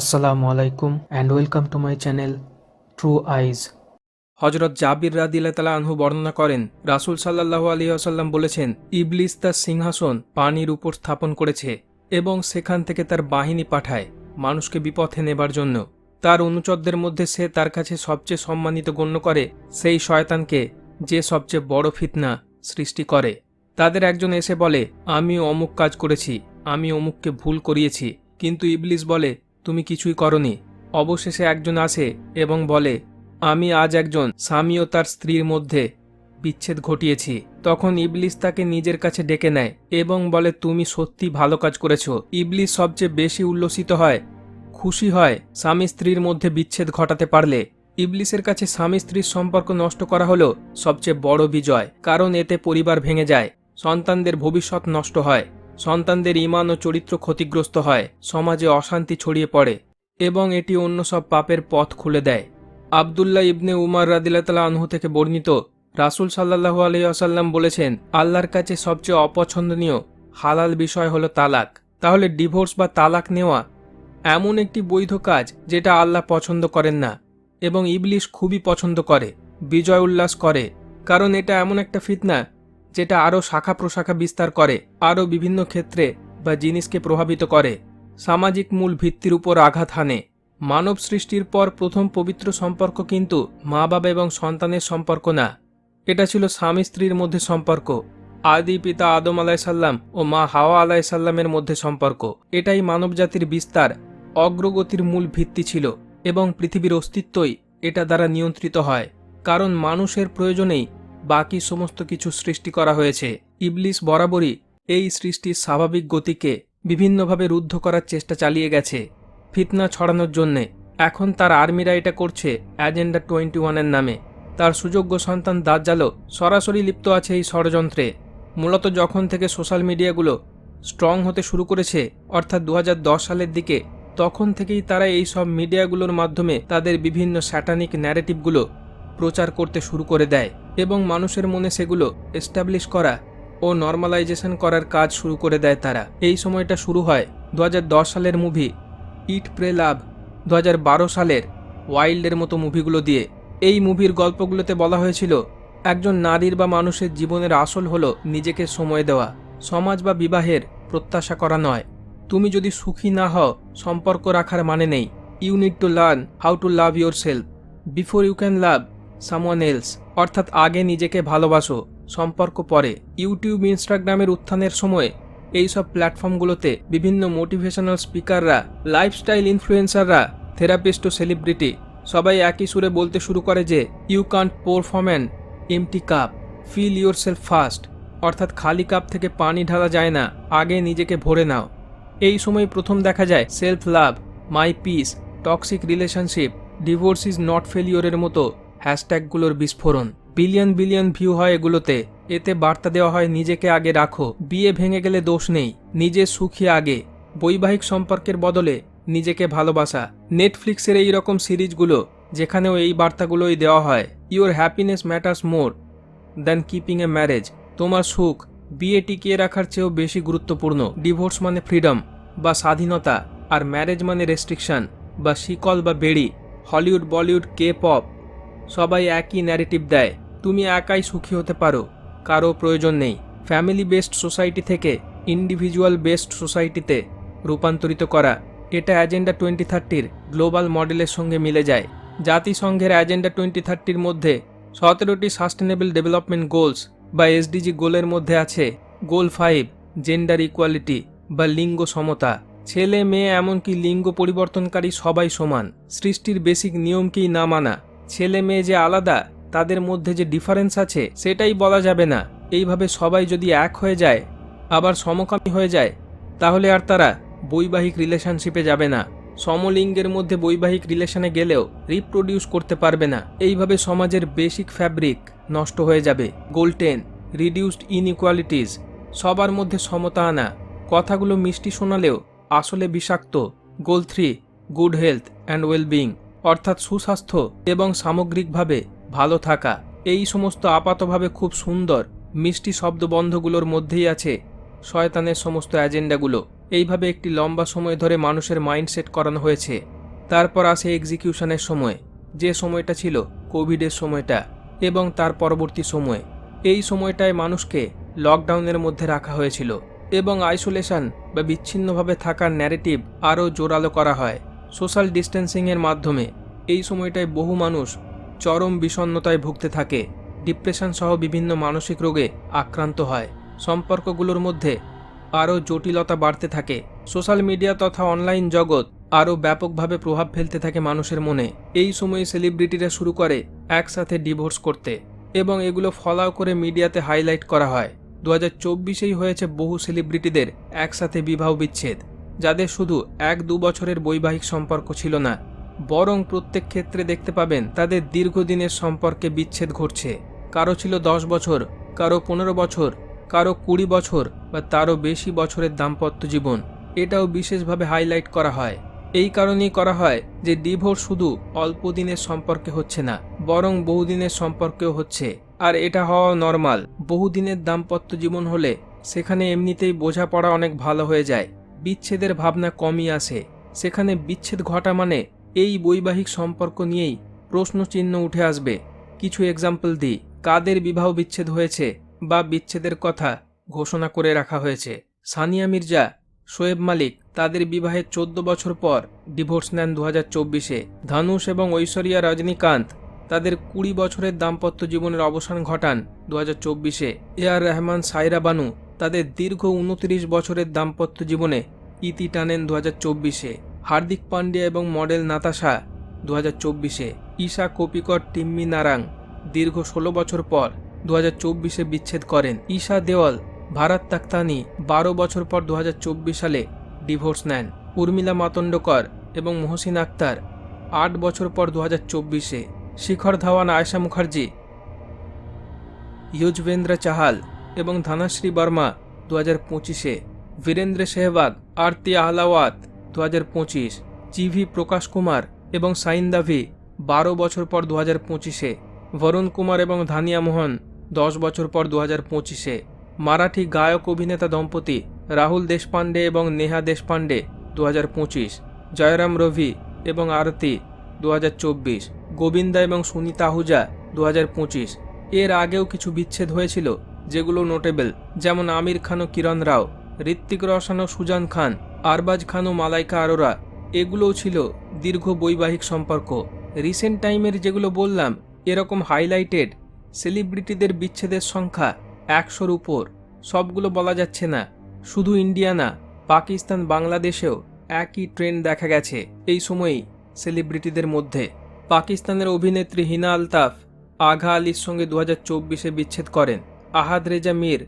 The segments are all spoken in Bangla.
আসসালামু আলাইকুম and welcome to my channel true eyes হজরত জাবির রাদিল্লা আনহু বর্ণনা করেন, রাসুল সাল্লাহ আলী আসাল্লাম বলেছেন, ইবলিস তার সিংহাসন পানির উপর স্থাপন করেছে এবং সেখান থেকে তার বাহিনী পাঠায় মানুষকে বিপথে নেবার জন্য। তার অনুচরদের মধ্যে সে তার কাছে সবচেয়ে সম্মানিত গণ্য করে, সেই শয়তানকে যে সবচেয়ে বড় ফিতনা সৃষ্টি করে। তাদের একজন এসে বলে আমি অমুক কাজ করেছি, আমি অমুককে ভুল করিয়েছি। কিন্তু ইবলিস বলে তুমি কিছুই করনি। অবশেষে একজন আসে এবং বলে, আমি আজ একজন স্বামী ও তার স্ত্রীর মধ্যে বিচ্ছেদ ঘটিয়েছি। তখন ইবলিস তাকে নিজের কাছে ডেকে নেয় এবং বলে, তুমি সত্যি ভালো কাজ করেছ। ইবলিস সবচেয়ে বেশি উল্লসিত হয়, খুশি হয় স্বামী স্ত্রীর মধ্যে বিচ্ছেদ ঘটাতে পারলে। ইবলিসের কাছে স্বামী স্ত্রীর সম্পর্ক নষ্ট করা হলো সবচেয়ে বড় বিজয়, কারণ এতে পরিবার ভেঙে যায়, সন্তানদের ভবিষ্যৎ নষ্ট হয়। সন্তানদের ইমান ও চরিত্র ক্ষতিগ্রস্ত হয়, সমাজে অশান্তি ছড়িয়ে পড়ে এবং এটি অন্য সব পাপের পথ খুলে দেয়। আবদুল্লাহ ইবনে উমার রাদিল্লা আনহু থেকে বর্ণিত রাসুল সাল্লাহু আলহিহাসাল্লাম বলেছেন, আল্লাহর কাছে সবচেয়ে অপছন্দনীয় হালাল বিষয় হলো তালাক। তাহলে ডিভোর্স বা তালাক নেওয়া এমন একটি বৈধ কাজ যেটা আল্লাহ পছন্দ করেন না এবং ইবলিশ খুবই পছন্দ করে, বিজয় উল্লাস করে। কারণ এটা এমন একটা ফিতনা যেটা আরও শাখা প্রশাখা বিস্তার করে, আরও বিভিন্ন ক্ষেত্রে বা জিনিসকে প্রভাবিত করে। সামাজিক মূল ভিত্তির উপর আঘাত হানে। মানব সৃষ্টির পর প্রথম পবিত্র সম্পর্ক কিন্তু মা বাবা এবং সন্তানের সম্পর্ক না। এটা ছিল স্বামী স্ত্রীর মধ্যে সম্পর্ক। আদি পিতা আদম আলাইসাল্লাম ও মা হাওয়া আলাইসাল্লামের মধ্যে সম্পর্ক। এটাই মানবজাতির বিস্তার, অগ্রগতির মূল ভিত্তি ছিল এবং পৃথিবীর অস্তিত্বই এটা দ্বারা নিয়ন্ত্রিত হয়। কারণ মানুষের প্রয়োজনেই বাকি সমস্ত কিছু সৃষ্টি করা হয়েছে। ইবলিস বরাবরই এই সৃষ্টির স্বাভাবিক গতিকে বিভিন্নভাবে রুদ্ধ করার চেষ্টা চালিয়ে গেছে। ফিতনা ছড়ানোর জন্যে এখন তার আর্মিরা এটা করছে অ্যাজেন্ডা টোয়েন্টি ওয়ানের নামে। তার সুযোগ্য সন্তান দাজ্জালও সরাসরি লিপ্ত আছে এই ষড়যন্ত্রে। মূলত যখন থেকে সোশ্যাল মিডিয়াগুলো স্ট্রং হতে শুরু করেছে, অর্থাৎ দু হাজার দশ সালের দিকে, তখন থেকেই তারা এই সব মিডিয়াগুলোর মাধ্যমে তাদের বিভিন্ন স্যাটানিক ন্যারেটিভগুলো প্রচার করতে শুরু করে দেয়। এবং মানুষের মনে সেগুলো এস্টাবলিশ করা ও নর্মালাইজেশন করার কাজ শুরু করে দেয় তারা। এই সময়টা শুরু হয় দু হাজার দশ সালের মুভি ইট প্রে লাভ দু হাজার বারো সালের ওয়াইল্ডের মতো মুভিগুলো দিয়ে। এই মুভির গল্পগুলোতে বলা হয়েছিল, একজন নারীর বা মানুষের জীবনের আসল হলো নিজেকে সময় দেওয়া, সমাজ বা বিবাহের প্রত্যাশা করা নয়। তুমি যদি সুখী না হও, সম্পর্ক রাখার মানে নেই। You need to learn how to love yourself before you can love someone else, অর্থাৎ আগে নিজেকে ভালোবাসো, সম্পর্ক পরে। ইউটিউব, ইনস্টাগ্রামের উত্থানের সময় এই সব প্ল্যাটফর্মগুলোতে বিভিন্ন মোটিভেশনাল স্পিকাররা, লাইফস্টাইল ইনফ্লুয়েন্সাররা, থেরাপিস্ট ও সেলিব্রিটি সবাই একই সুরে বলতে শুরু করে যে you can't pour from an empty cup fill yourself first অর্থাৎ খালি কাপ থেকে পানি ঢালা যায় না, আগে নিজেকে ভরে নাও। এই সময় প্রথম দেখা যায় self love, my peace, toxic relationship, divorce is not ফেলিওরের মতো হ্যাশট্যাগুলোর বিস্ফোরণ। বিলিয়ন বিলিয়ন ভিউ হয় এগুলোতে। এতে বার্তা দেওয়া হয়, নিজেকে আগে রাখো। বিয়ে ভেঙে গেলে দোষ নেই। নিজে সুখী আগে। বৈবাহিক সম্পর্কের বদলে নিজেকে ভালোবাসা। নেটফ্লিক্সের এই রকম সিরিজগুলো, যেখানেও এই বার্তাগুলোই দেওয়া হয় your happiness matters more than keeping a marriage তোমার সুখ, বিয়ে টিকিয়ে রাখার চেয়েও বেশি গুরুত্বপূর্ণ। ডিভোর্স মানে ফ্রিডম বা স্বাধীনতা, আর ম্যারেজ মানে রেস্ট্রিকশন বা শিকল বা বেড়ি। হলিউড, বলিউড কে পপ সবাই একই ন্যারেটিভ দেয়। তুমি একাই সুখী হতে পারো, কারও প্রয়োজন নেই। ফ্যামিলি বেসড সোসাইটি থেকে ইন্ডিভিজুয়াল বেসড সোসাইটিতে রূপান্তরিত করা। এটা অ্যাজেন্ডা টোয়েন্টি থার্টির গ্লোবাল মডেলের সঙ্গে মিলে যায়। জাতিসংঘের অ্যাজেন্ডা টোয়েন্টি থার্টির মধ্যে সতেরোটি সাস্টেনেবল ডেভেলপমেন্ট গোলস বা এসডিজি গোলের মধ্যে আছে গোল ফাইভ জেন্ডার ইকুয়ালিটি বা লিঙ্গ সমতা। ছেলে মেয়ে এমনকি লিঙ্গ পরিবর্তনকারী সবাই সমান। সৃষ্টির বেসিক নিয়মকেই না মানা। ছেলে মেয়ে যে আলাদা, তাদের মধ্যে যে ডিফারেন্স আছে, সেটাই বলা যাবে না। এইভাবে সবাই যদি এক হয়ে যায়, আবার সমকামী হয়ে যায়, তাহলে আর তারা বৈবাহিক রিলেশনশিপে যাবে না। সমলিঙ্গের মধ্যে বৈবাহিক রিলেশনে গেলেও রিপ্রোডিউস করতে পারবে না। এইভাবে সমাজের বেসিক ফ্যাব্রিক নষ্ট হয়ে যাবে। গোল্টেন রিডিউসড ইনইকুয়ালিটিস সবার মধ্যে সমতা আনা, কথাগুলো মিষ্টি শোনালেও আসলে বিষাক্ত। Goal three good health and wellbeing অর্থাৎ সুস্বাস্থ্য এবং সামগ্রিকভাবে ভালো থাকা। এই সমস্ত আপাতভাবে খুব সুন্দর, মিষ্টি শব্দবন্ধগুলোর মধ্যেই আছে শয়তানের সমস্ত এজেন্ডাগুলো। এইভাবে একটি লম্বা সময় ধরে মানুষের মাইন্ডসেট করানো হয়েছে। তারপর আসে এক্সিকিউশনের সময়। যে সময়টা ছিল কোভিডের সময়টা এবং তার পরবর্তী সময়। এই সময়টায় মানুষকে লকডাউনের মধ্যে রাখা হয়েছিল এবং আইসোলেশন বা বিচ্ছিন্নভাবে থাকার ন্যারেটিভ আরও জোরালো করা হয়। সোশ্যাল ডিস্টেন্সিংয়ের মাধ্যমে এই সময়টায় বহু মানুষ চরম বিষণ্ণতায় ভুগতে থাকে। ডিপ্রেশন সহ বিভিন্ন মানসিক রোগে আক্রান্ত হয়। সম্পর্কগুলোর মধ্যে আরও জটিলতা বাড়তে থাকে। সোশ্যাল মিডিয়া তথা অনলাইন জগৎ আরও ব্যাপকভাবে প্রভাব ফেলতে থাকে মানুষের মনে। এই সময়ে সেলিব্রিটিরা শুরু করে একসাথে ডিভোর্স করতে এবং এগুলো ফলাও করে মিডিয়াতে হাইলাইট করা হয়। দু হাজার হয়েছে বহু সেলিব্রিটিদের একসাথে বিবাহ বিচ্ছেদ। যাদের শুধু এক দু বছরের বৈবাহিক সম্পর্ক ছিল না, বরং প্রত্যেক ক্ষেত্রে দেখতে পাবেন তাদের দীর্ঘদিনের সম্পর্কে বিচ্ছেদ ঘটছে। কারও ছিল দশ বছর, কারও পনেরো বছর, কারও কুড়ি বছর বা তারও বেশি বছরের দাম্পত্য জীবন। এটাও বিশেষভাবে হাইলাইট করা হয়। এই কারণেই করা হয় যে ডিভোর্স শুধু অল্প দিনের সম্পর্কে হচ্ছে না, বরং বহুদিনের সম্পর্কেও হচ্ছে। আর এটা হওয়া নর্মাল। বহুদিনের দাম্পত্য জীবন হলে সেখানে এমনিতেই বোঝাপড়া অনেক ভালো হয়ে যায়। বিচ্ছেদের ভাবনা কমই আসে। সেখানে বিচ্ছেদ ঘটা মানে এই বৈবাহিক সম্পর্ক নিয়েই প্রশ্নচিহ্ন উঠে আসবে। কিছু এক্সাম্পল দিই। কাদের বিবাহ বিচ্ছেদ হয়েছে বা বিচ্ছেদের কথা ঘোষণা করে রাখা হয়েছে? সানিয়া মির্জা, শোয়েব মালিক তাদের বিবাহের চোদ্দ বছর পর ডিভোর্স নেন দু হাজার চব্বিশে। ধানুষ এবং ঐশ্বরিয়া রজনীকান্ত তাদের কুড়ি বছরের দাম্পত্য জীবনের অবসান ঘটান দু হাজার চব্বিশে। এ আর রহমান, সাইরা বানু তাদের দীর্ঘ উনত্রিশ বছরের দাম্পত্য জীবনে ইতি টানেন দু হাজার চব্বিশে। হার্দিক পান্ডিয়া এবং মডেল নাতাশা দু হাজার চব্বিশে। ঈশা কোপিকর, টিম্মি নারাং দীর্ঘ ষোলো বছর পর দু হাজার চব্বিশে বিচ্ছেদ করেন। ঈশা দেওয়াল, ভারত তাক্তানি বারো বছর পর দু হাজার চব্বিশ সালে ডিভোর্স নেন। উর্মিলা মাতন্ডকর এবং মহসিন আক্তার আট বছর পর দু হাজার চব্বিশে। শিখর ধাওয়ান আয়শা মুখার্জি ইয়ুজবেন্দ্র চাহাল এবং ধানাশ্রী বর্মা দু হাজার পঁচিশে, বীরেন্দ্র সেহবাগ আরতি আহলাওয়াত দু হাজার পঁচিশ, জিভি প্রকাশ কুমার এবং সাইন্দাভি বারো বছর পর দু হাজার পঁচিশে, বরুণ কুমার এবং ধানিয়া মোহন দশ বছর পর দু হাজার পঁচিশে, মারাঠি গায়ক অভিনেতা দম্পতি রাহুল দেশপান্ডে এবং নেহা দেশপান্ডে দু হাজার পঁচিশ, জয়রাম রভি এবং আরতি দু হাজার চব্বিশ, গোবিন্দা এবং সুনিতা আহুজা দু হাজার পঁচিশ। এর আগেও কিছু বিচ্ছেদ হয়েছিল যেগুলো নোটেবল, যেমন আমির খান ও কিরণ রাও ঋত্বিক রোশন ও সুজান খান, আরবাজ খান ও মালাইকা আরোরা, এগুলোও ছিল দীর্ঘ বৈবাহিক সম্পর্ক। রিসেন্ট টাইমের যেগুলো বললাম, এরকম হাইলাইটেড, সেলিব্রিটিদের বিচ্ছেদের সংখ্যা একশোর উপর, সবগুলো বলা যাচ্ছে না। শুধু ইন্ডিয়া না, পাকিস্তান, বাংলাদেশেও একই ট্রেন্ড দেখা গেছে এই সময়েই সেলিব্রিটিদের মধ্যে। পাকিস্তানের অভিনেত্রী হিনা আলতাফ আঘা আলীর সঙ্গে দু হাজার বিচ্ছেদ করেন। আহাদ রেজা মীর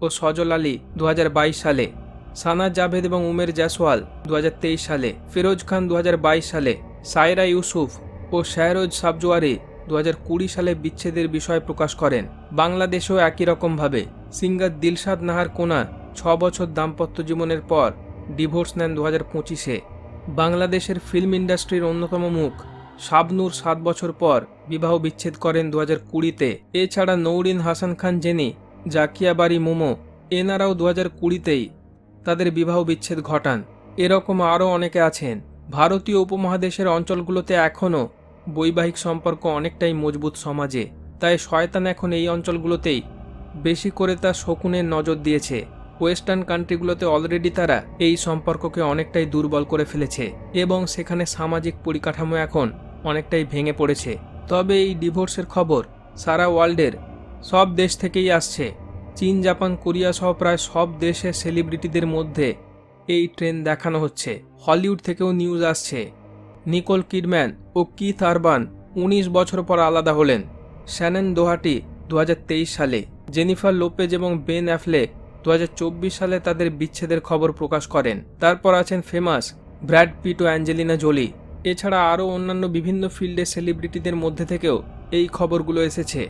ও সজল আলী দু হাজার বাইশ সালে, সানা জাভেদ এবং উমের জাসওয়াল দু হাজার তেইশ সালে, ফিরোজ খান দু হাজার বাইশ সালে, সায়রা ইউসুফ ও শাহরোজ সাবজোয়ারি দু সালে বিচ্ছেদের বিষয় প্রকাশ করেন। বাংলাদেশেও একই রকমভাবে সিঙ্গার দিলশাদ নাহার কোনা ছ বছর দাম্পত্য জীবনের পর ডিভোর্স নেন দু হাজার পঁচিশে। বাংলাদেশের ফিল্ম ইন্ডাস্ট্রির অন্যতম মুখ শাবনূর সাত বছর পর বিবাহ বিচ্ছেদ করেন দু হাজার কুড়িতে। এছাড়া নৌরিন হাসান খান জেনি জাকিয়া বাড়ি মোমো, এনারাও দু হাজার কুড়িতেই তাদের বিবাহ বিচ্ছেদ ঘটান। এরকম আরও অনেকে আছেন। ভারতীয় উপমহাদেশের অঞ্চলগুলোতে এখনও বৈবাহিক সম্পর্ক অনেকটাই মজবুত সমাজে, তাই শয়তান এখন এই অঞ্চলগুলোতেই বেশি করে তার শকুনের নজর দিয়েছে। ওয়েস্টার্ন কান্ট্রিগুলোতে অলরেডি তারা এই সম্পর্ককে অনেকটাই দুর্বল করে ফেলেছে এবং সেখানে সামাজিক পরিকাঠামো এখন অনেকটাই ভেঙে পড়েছে। তবে এই ডিভোর্সের খবর সারা ওয়ার্ল্ডের সব দেশ থেকেই আসছে। চীন, জাপান, কোরিয়া সহ প্রায় সব দেশের সেলিব্রিটিদের মধ্যে এই ট্রেন দেখানো হচ্ছে। হলিউড থেকেও নিউজ আসছে। নিকোল কিডম্যান ও কিথ আরবান উনিশ বছর পর আলাদা হলেন। শ্যানন দোহাটি দু হাজার তেইশ সালে, জেনিফার লোপেজ এবং বেন অ্যাফলে দু হাজার চব্বিশ সালে তাদের বিচ্ছেদের খবর প্রকাশ করেন। তারপর আছেন ফেমাস ব্র্যাড পিট ও অ্যাঞ্জেলিনা জোলি। এছাড়া আরও অন্যান্য বিভিন্ন ফিল্ডে সেলিব্রিটিদের মধ্যে থেকেও এই খবরগুলো এসেছে।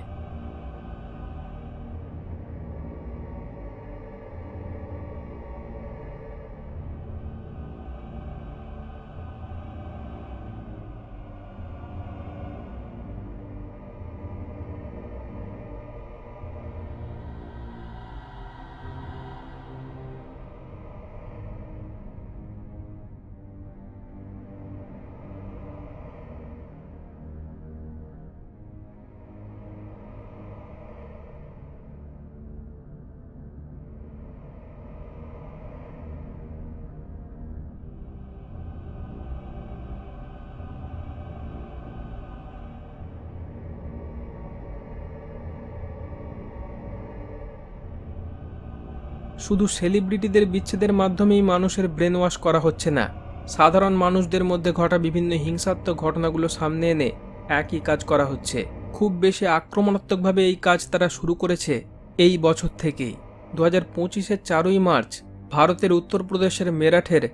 শুধু সেলিব্রিটিদের বিচ্ছেদের মাধ্যমেই মানুষের ব্রেন ওয়াশ করা হচ্ছে না। সাধারণ মানুষদের মধ্যে ঘটা বিভিন্ন হিংসাত্মক ঘটনাগুলো সামনে এনে একই কাজ করা হচ্ছে। খুব বেশি আক্রমণাত্মকভাবে এই কাজ তারা শুরু করেছে এই বছর থেকেই। দু হাজার পঁচিশের চারই মার্চ ভারতের উত্তরপ্রদেশের মেরাঠের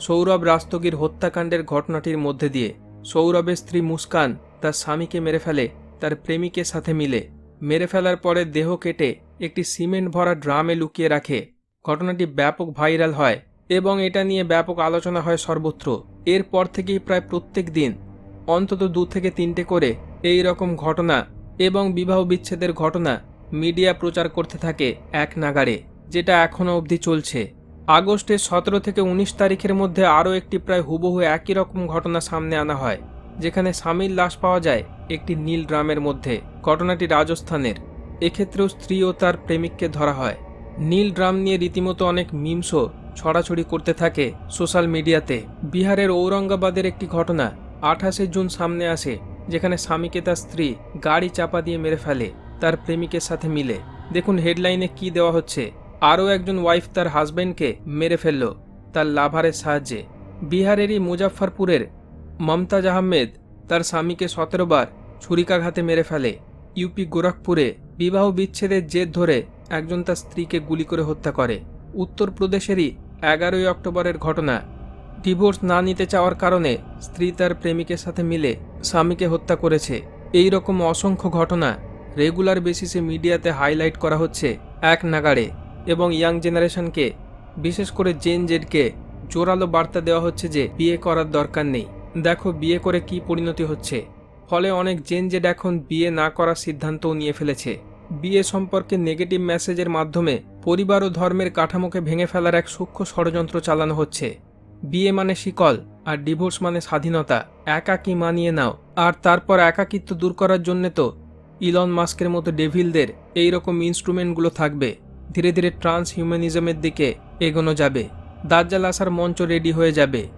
সৌরভ রাস্তগীর হত্যাকাণ্ডের ঘটনাটির মধ্যে দিয়ে সৌরভের স্ত্রী মুস্কান তার স্বামীকে মেরে ফেলে, তার প্রেমিকের সাথে মিলে। মেরে ফেলার পরে দেহ কেটে একটি সিমেন্ট ভরা ড্রামে লুকিয়ে রাখে। ঘটনাটি ব্যাপক ভাইরাল হয় এবং এটা নিয়ে ব্যাপক আলোচনা হয় সর্বত্র। এরপর থেকেই প্রায় প্রত্যেক দিন, অন্তত দু থেকে তিনটে করে এই রকম ঘটনা এবং বিবাহ বিচ্ছেদের ঘটনা মিডিয়া প্রচার করতে থাকে এক নাগারে যেটা এখনও অবধি চলছে। আগস্টের সতেরো থেকে উনিশ তারিখের মধ্যে আরও একটি প্রায় হুবহু একই রকম ঘটনা সামনে আনা হয়, যেখানে স্বামীর লাশ পাওয়া যায় একটি নীল ড্রামের মধ্যে। ঘটনাটি রাজস্থানের এক্ষেত্রেও স্ত্রী ও তার প্রেমিককে ধরা হয়। নীল ড্রাম নিয়ে রীতিমতো অনেক মিমসও ছড়াছড়ি করতে থাকে সোশ্যাল মিডিয়াতে। বিহারের ঔরঙ্গাবাদের একটি ঘটনা আঠাশে জুন সামনে আসে, যেখানে স্বামীকে তার স্ত্রী গাড়ি চাপা দিয়ে মেরে ফেলে, তার প্রেমিকের সাথে মিলে। দেখুন হেডলাইনে কি দেওয়া হচ্ছে। আরও একজন ওয়াইফ তার হাজব্যান্ডকে মেরে ফেলল তার লাভারের সাহায্যে। বিহারেরই মুজাফফরপুরের মমতাজ আহমেদ তার স্বামীকে সতেরো বার ছুরিকাঘাতে মেরে ফেলে। ইউপি গোরখপুরে বিবাহ বিচ্ছেদের জেদ ধরে একজন তার স্ত্রীকে গুলি করে হত্যা করে। উত্তরপ্রদেশেরই এগারোই অক্টোবরের ঘটনা। ডিভোর্স না নিতে চাওয়ার কারণে স্ত্রী তার প্রেমিকের সাথে মিলে স্বামীকে হত্যা করেছে। এই রকম অসংখ্য ঘটনা রেগুলার বেসিসে মিডিয়াতে হাইলাইট করা হচ্ছে এক নাগাড়ে এবং ইয়াং জেনারেশনকে, বিশেষ করে জেন জেডকে, জোরালো বার্তা দেওয়া হচ্ছে যে বিয়ে করার দরকার নেই। দেখো বিয়ে করে কি পরিণতি হচ্ছে। ফলে অনেক জেন জেড এখন বিয়ে না করার সিদ্ধান্তও নিয়ে ফেলেছে। বিয়ে সম্পর্কে নেগেটিভ মেসেজের মাধ্যমে পরিবার ও ধর্মের কাঠামোকে ভেঙে ফেলার এক সূক্ষ্ম ষড়যন্ত্র চালানো হচ্ছে। বিয়ে মানে শিকল, আর ডিভোর্স মানে স্বাধীনতা। একাকী মানিয়ে নাও। আর তারপর একাকিত্ব দূর করার জন্যে তো ইলন মাস্কের মতো ডেভিলদের এই রকম ইনস্ট্রুমেন্টগুলো থাকবে। ধীরে ধীরে ট্রান্স হিউম্যানিজমের দিকে এগোনো যাবে। দাজ্জাল আসার মঞ্চ রেডি হয়ে যাবে।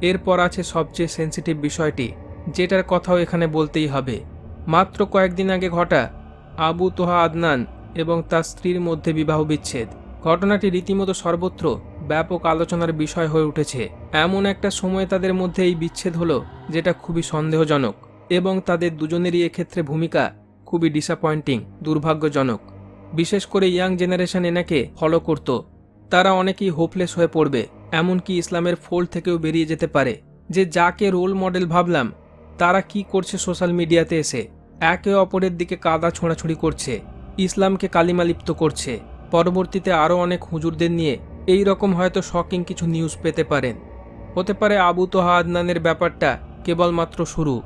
এরপর আছে সবচেয়ে সেন্সিটিভ বিষয়টি। যেটার কথাও এখানে বলতেই হবে। মাত্র কয়েকদিন আগে ঘটা আবু তোহা আদনান এবং তার স্ত্রীর মধ্যে বিবাহ বিচ্ছেদ। ঘটনাটি রীতিমতো সর্বত্র ব্যাপক আলোচনার বিষয় হয়ে উঠেছে। এমন একটা সময় তাদের মধ্যে এই বিচ্ছেদ হলো যেটা খুবই সন্দেহজনক এবং তাদের দুজনেরই এক্ষেত্রে ভূমিকা খুবই ডিসঅ্যাপয়েন্টিং দুর্ভাগ্যজনক। বিশেষ করে ইয়াং জেনারেশন এনাকে ফলো করত। তারা অনেকেই হোপলেস হয়ে পড়বে, এমনকি ইসলামের ফোল্ড থেকেও বেরিয়ে যেতে পারে। যে যাকে রোল মডেল ভাবলাম তারা কি করছে সোশ্যাল মিডিয়াতে এসে? একে অপরের দিকে কাদা ছোঁড়াছুড়ি করছে। ইসলামকে কালিমালিপ্ত করছে। পরবর্তীতে আরও অনেক হুজুরদের নিয়ে এই রকম হয়তো শকিং কিছু নিউজ পেতে পারেন। হতে পারে আবু তোহা আদনানের ব্যাপারটা কেবলমাত্র শুরু।